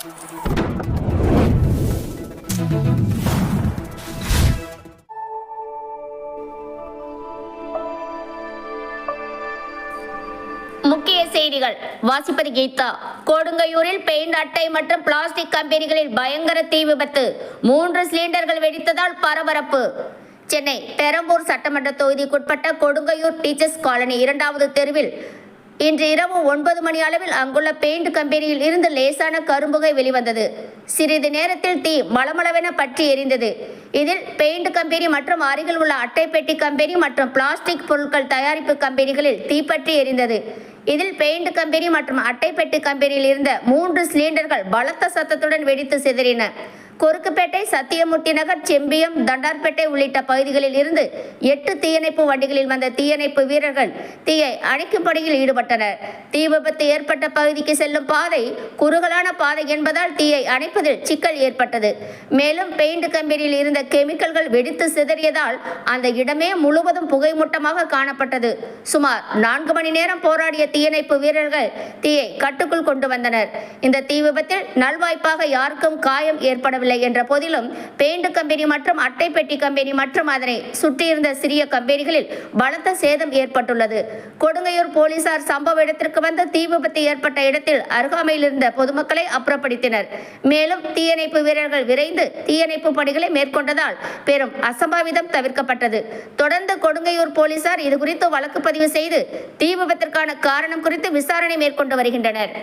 முக்கிய செய்திகள். வாசிப்பது கீதா. கொடுங்கையூரில் பெயிண்ட் அட்டை மற்றும் பிளாஸ்டிக் கம்பெனிகளில் பயங்கர தீ விபத்து. மூன்று சிலிண்டர்கள் வெடித்ததால் பரபரப்பு. சென்னை பெரம்பூர் சட்டமன்ற தொகுதிக்குட்பட்ட கொடுங்கையூர் டீச்சர்ஸ் காலனி இரண்டாவது தெருவில் இன்று இரவு ஒன்பது மணி அளவில் அங்குள்ள பெயிண்ட் கம்பெனியில் இருந்து லேசான கரும்புகை வெளிவந்தது. சிறிது நேரத்தில் தீ மளமளவென பற்றி எரிந்தது. இதில் பெயிண்ட் கம்பெனி மற்றும் அருகில் உள்ள அட்டை பெட்டி கம்பெனி மற்றும் பிளாஸ்டிக் பொருட்கள் தயாரிப்பு கம்பெனிகளில் தீப்பற்றி எரிந்தது. இதில் பெயிண்ட் கம்பெனி மற்றும் அட்டை பெட்டி கம்பெனியில் இருந்த மூன்று சிலிண்டர்கள் பலத்த சத்தத்துடன் வெடித்து சிதறின. கொருக்குப்பேட்டை சத்தியமுட்டி நகர் செம்பியம் தண்டார்பேட்டை உள்ளிட்ட பகுதிகளில் இருந்து எட்டு தீயணைப்பு வண்டிகளில் வந்த தீயணைப்பு வீரர்கள் தீயை அணைக்கும் பணியில் ஈடுபட்டனர். தீ விபத்து ஏற்பட்ட பகுதிக்கு செல்லும் பாதை குறுகலான பாதை என்பதால் தீயை அணைப்பதில் சிக்கல் ஏற்பட்டது. மேலும் பெயிண்ட் கம்பெனியில் இருந்த கெமிக்கல்கள் வெடித்து சிதறியதால் அந்த இடமே முழுவதும் புகைமூட்டமாக காணப்பட்டது. சுமார் நான்கு மணி நேரம் போராடிய தீயணைப்பு வீரர்கள் தீயை கட்டுக்குள் கொண்டு வந்தனர். இந்த தீ விபத்தில் நல்வாய்ப்பாக யாருக்கும் காயம் ஏற்படவில்லை. என்ற போதிலும் பெயிண்ட் கம்பெனி மற்றும் அட்டை பெட்டி கம்பெனி மற்றும் அதனை சுற்றியிருந்த சிறிய கம்பெனிகளில் பலத்த சேதம் ஏற்பட்டுள்ளது. கொடுங்கையூர் போலீசார் சம்பவ இடத்திற்கு வந்து தீ விபத்து ஏற்பட்ட இடத்தில் அருகாமையில் இருந்த பொதுமக்களை அப்புறப்படுத்தினர். மேலும் தீயணைப்பு வீரர்கள் விரைந்து தீயணைப்பு பணிகளை மேற்கொண்டதால் பெரும் அசம்பாவிதம் தவிர்க்கப்பட்டது. தொடர்ந்து கொடுங்கையூர் போலீசார் இதுகுறித்து வழக்கு பதிவு செய்து தீ விபத்திற்கான காரணம் குறித்து விசாரணை மேற்கொண்டு வருகின்றனர்.